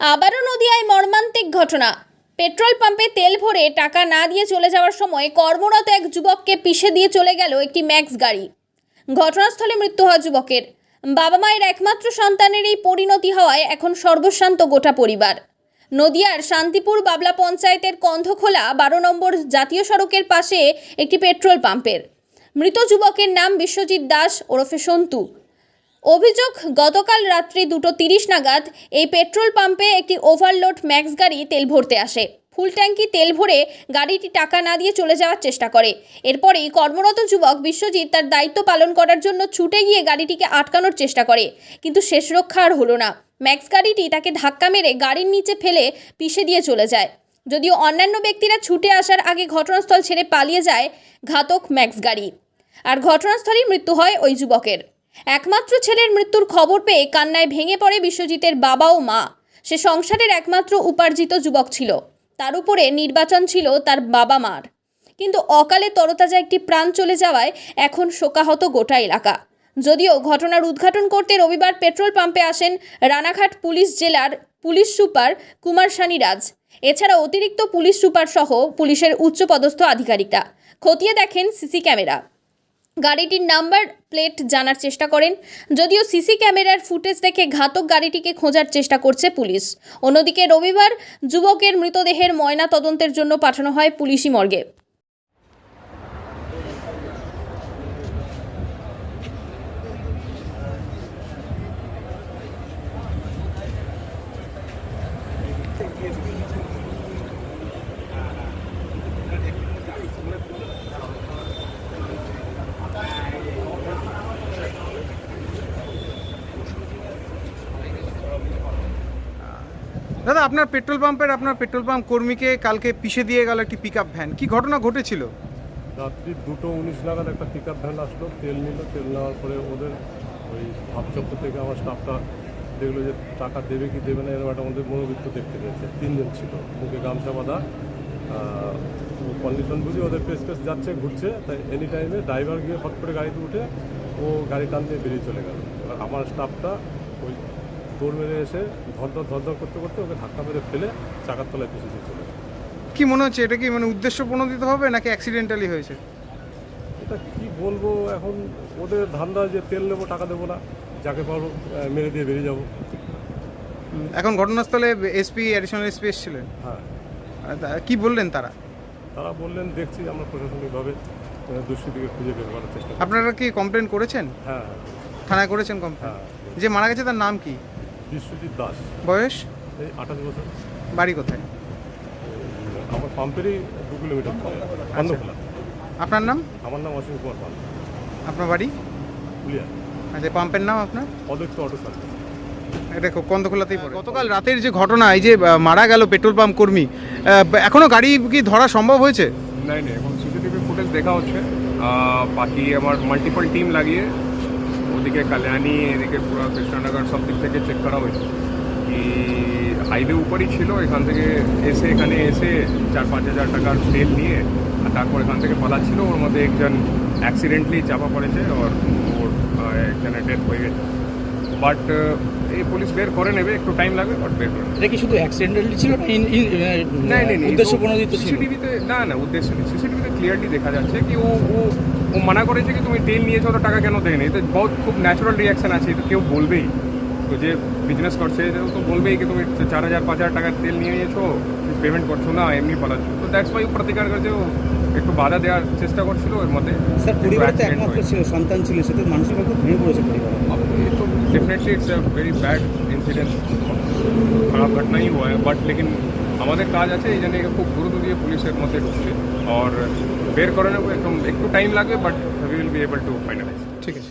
আবারও নদিয়ায় মর্মান্তিক ঘটনা। পেট্রোল পাম্পে তেল ভরে টাকা না দিয়ে চলে যাওয়ার সময় কর্মরত এক যুবককে পিষে দিয়ে চলে গেল একটি ম্যাক্স গাড়ি। ঘটনাস্থলে মৃত্যু হয় যুবকের। বাবা মায়ের একমাত্র সন্তানের এই পরিণতি হওয়ায় এখন সর্বশান্ত গোটা পরিবার। নদিয়ার শান্তিপুর বাবলা পঞ্চায়েতের কন্ধখোলা বারো নম্বর জাতীয় সড়কের পাশে একটি পেট্রোল পাম্পের। মৃত যুবকের নাম বিশ্বজিৎ দাস ওরফে সন্তু। অভিযোগ, গতকাল রাত্রি দুটো তিরিশ নাগাদ এই পেট্রোল পাম্পে একটি ওভারলোড ম্যাক্স গাড়ি তেল ভরতে আসে। ফুল ট্যাঙ্কি তেল ভরে গাড়িটি টাকা না দিয়ে চলে যাওয়ার চেষ্টা করে। এরপরেই কর্মরত যুবক বিশ্বজিৎ তার দায়িত্ব পালন করার জন্য ছুটে গিয়ে গাড়িটিকে আটকানোর চেষ্টা করে, কিন্তু শেষ রক্ষা আর হলো না। ম্যাক্স গাড়িটি তাকে ধাক্কা মেরে গাড়ির নিচে ফেলে পিষে দিয়ে চলে যায়। যদিও অন্যান্য ব্যক্তিরা ছুটে আসার আগে ঘটনাস্থল ছেড়ে পালিয়ে যায় ঘাতক ম্যাক্স গাড়ি। আর ঘটনাস্থলেই মৃত্যু হয় ওই যুবকের। একমাত্র ছেলের মৃত্যুর খবর পেয়ে কান্নায় ভেঙে পড়ে বিশ্বজিতের বাবা ও মা। সে সংসারের একমাত্র উপার্জিত যুবক ছিল। তার উপরে নির্বাচন ছিল তার বাবা মার। কিন্তু অকালে তরতাজা একটি প্রাণ চলে যাওয়ায় এখন শোকাহত গোটা এলাকা। যদিও ঘটনার উদ্ঘাটন করতে রবিবার পেট্রোল পাম্পে আসেন রানাঘাট পুলিশ জেলার পুলিশ সুপার কুমার সানিরাজ এছাড়া অতিরিক্ত পুলিশ সুপার সহ পুলিশের উচ্চপদস্থ আধিকারিকরা। খতিয়ে দেখেন সিসি ক্যামেরা। গাড়িটির নাম্বার, প্লেট জানার চেষ্টা করেন। যদিও সিসি ক্যামেরার ফুটেজ দেখে ঘাতক গাড়িটিকে খোঁজার চেষ্টা করছে পুলিশ। অন্যদিকে রবিবার যুবকের মৃতদেহের ময়না তদন্তের জন্য পাঠানো হয় পুলিশি মর্গে। দাদা, আপনার পেট্রোল পাম্পের, আপনার পেট্রোল পাম্প কর্মীকে কালকে পিষে দিয়ে গেল একটি পিকআপ ভ্যান কি ঘটনা ঘটেছিল? রাত্রি দুটো উনিশ নাগাদ একটা পিক ভ্যান আসলো, তেল নিল, তেল নেওয়ার পরে ওদের ওই ভাবচক্র থেকে আমার স্টাফটা দেখল যে টাকা দেবে কি দেবে না এরকম একটা আমাদের মনোবৃত্ত দেখতে পেয়েছে। তিনজন ছিল, মুখে গামছা বাঁধা কন্ডিশন বুঝে ওদের পেস পেস যাচ্ছে, ঘুরছে, তাই এনি টাইমে ড্রাইভার গিয়ে হট করে গাড়িতে উঠে ও গাড়ি টান দিয়ে বেরিয়ে চলে গেল। আমার স্টাফটা ওই দৌড় মেরে এসে ধরধর ধরধর করতে করতে ওকে ধাক্কা মেরে ফেলে চাকার তলায় পিছিয়ে দিয়ে চলে কি মনে হচ্ছে এটা কি মানে উদ্দেশ্য প্রণোদিত হবে নাকি অ্যাক্সিডেন্টালি হয়েছে? এটা কি বলব এখন ওদের ধান্দা যে তেল নেব টাকা দেবো না যাকে পারব মেরে দিয়ে বেরিয়ে যাব। এখন ঘটনাস্থলে এসপি অ্যাডিশনাল এসপি এসেছিলেন? হ্যাঁ। কি বললেন তারা? তারা বললেন দেখছি আমরা প্রশাসনিকভাবে দুষ্কৃতীকে খুঁজে বের করার চেষ্টা আপনারা কি কমপ্লেন করেছেন? হ্যাঁ থানায় করেছেন কমপ্লেন হ্যাঁ। যে মারা গেছে তার নাম কি? বিশ্বজিৎ দাস। বয়স? এই আঠাশ বছর। বাড়ি কোথায়? আমার পাম্পেরই দু কিলোমিটার বন্ধখোলা আপনার নাম? আমার নাম অসীম কুমার পাল। আপনার বাড়ি? পুলিয়া আচ্ছা পাম্পের নাম আপনার? অদক্ষ অটো সার্ভিস। এটা কন্দখোলাতেই পড়ে। গতকাল রাতের যে ঘটনা এই যে মারা গেল পেট্রোল পাম্প কর্মী এখনও গাড়ি কি ধরা সম্ভব হয়েছে? নাই নাই এখন সিসিটিভি ফুটেজ দেখা হচ্ছে। বাকি আমার মাল্টিপল টিম লাগিয়ে ওদিকে কাল্যাণী এদিকে পুরো কৃষ্ণনগর সব দিক থেকে চেক করা হয়েছে। কি হাইওয়ে উপরই ছিল এখান থেকে এসে এখানে এসে চার পাঁচ হাজার টাকার তেল নিয়ে আর তারপর এখান থেকে পালাচ্ছিল। ওর মধ্যে একজন অ্যাক্সিডেন্টলি চাপা পড়েছে ওর ওর একজনের ডেথ হয়ে গেছে। বাট এই পুলিশ বের করে নেবে একটু টাইম লাগবে বাট বের করে। এটা কি শুধু অ্যাক্সিডেন্টালি ছিল না উদ্দেশ্য প্রণোদিত ছিল? সিসিটিভিতে না না উদ্দেশ্য নেই। সিসিটিভিতে ক্লিয়ারলি দেখা যাচ্ছে কি ও ও ও মানা করেছে কি তুমি তেল নিয়েছো তো টাকা কেন দেয়নি এটা বহুত খুব ন্যাচারাল রিয়াকশন আছে এটা কেউ বলবেই তো যে বিজনেস করছে ও তো বলবেই কি তুমি চার হাজার পাঁচ হাজার টাকার তেল নিয়ে নিয়েছো পেমেন্ট করছো না এমনি পালাচ্ছ তো দ্যাটস ওয়াই প্রতিকার করেছে ও একটু বাধা দেওয়ার চেষ্টা করছিল এর মধ্যে স্যার একটু পরিবারে তো accident একমাত্র হয়েছে। ছিল সন্তান ছিল সেটা মানসিকভাবে খুব ভেঙে পড়েছে পরিবার ये तो definitely it's a very bad incident খারাপ ঘটনাই হয় বাট লেকিন আমাদের কাজ আছে, এই জন্য খুব গুরুত্ব দিয়ে পুলিশের মধ্যে ঢুকছে আর বের করে নেব একদম একটু টাইম লাগবে but we will be able to finalise ঠিক আছে।